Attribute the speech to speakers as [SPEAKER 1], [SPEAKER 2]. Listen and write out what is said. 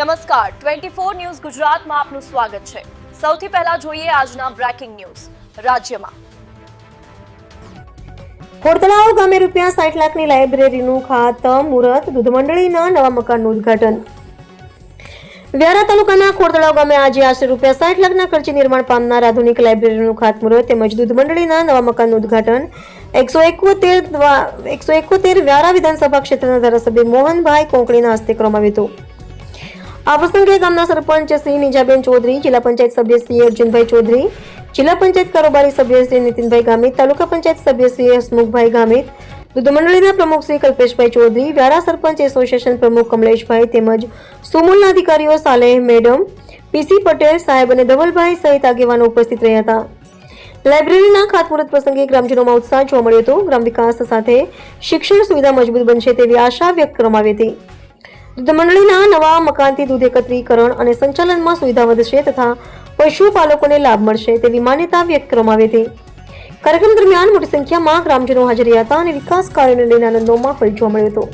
[SPEAKER 1] નમસ્કાર. Twenty four news ગુજરાતમાં આપનું સ્વાગત છે. સૌથી પહેલા જોઈએ આજના બ્રેકિંગ ન્યૂઝ. રાજ્યમાં.
[SPEAKER 2] ખોડતળાવ ગામે રૂપિયા સાઠ લાખની લાઇબ્રેરીનું ખાતમ મુહૂર્ત દૂધ મંડળીના નવા મકાનનું ઉદ્ઘાટન. વ્યારા તાલુકાના ખોડતળાવ ગામે આજે આશરે રૂપિયા સાઠ લાખના ખર્ચે નિર્માણ પામનાર આધુનિક લાઇબ્રેરીનું ખાતમુહૂર્ત તેમજ દૂધ મંડળીના નવા મકાનનું ઉદ્ઘાટન. એકસો એકોતેર એકસો એકોતેર વ્યારા વિધાનસભા ક્ષેત્રના ધારાસભ્ય મોહનભાઈ કોંકણીના હસ્તે કરવામાં આવ્યું હતું. આ પ્રસંગે ગામના સરપંચ શ્રી નિજાબેન ચૌધરી, જિલ્લા પંચાયત સભ્ય શ્રી અર્જુનભાઈ ચૌધરી, જિલ્લા પંચાયત કારોબારી સભ્ય શ્રી નીતિનભાઈ ગામિત, તાલુકા પંચાયત સભ્ય શ્રી હસમુખભાઈ ગામિત દૂધ મંડળીના પ્રમુખ શ્રી કલ્પેશભાઈ ચૌધરી, વ્યારા સરપંચ એસોસિએશન પ્રમુખ કમલેશભાઈ તેમજ સુમુલના અધિકારીઓ સાલેહ મેડમ પીસી પટેલ સાહેબ અને ધવલભાઈ સહિત આગેવાનો ઉપસ્થિત રહ્યા હતા. લાઇબ્રેરીના ખાતમુહૂર્ત પ્રસંગે ગ્રામજનોમાં ઉત્સાહ જોવા મળ્યો હતો. ગ્રામ વિકાસ સાથે શિક્ષણ સુવિધા મજબૂત બનશે તેવી આશા વ્યક્ત કરવામાં આવી હતી. દૂધ મંડળીના નવા મકાનથી દૂધ એકત્રીકરણ અને સંચાલનમાં સુવિધા વધશે તથા પશુપાલકોને લાભ મળશે તેવી માન્યતા વ્યક્ત કરવામાં આવી હતી. કાર્યક્રમ દરમિયાન મોટી સંખ્યામાં ગ્રામજનો હાજર હતા અને વિકાસ કાર્યોને લઈને આનંદનો માહોલ જોવા મળ્યો હતો.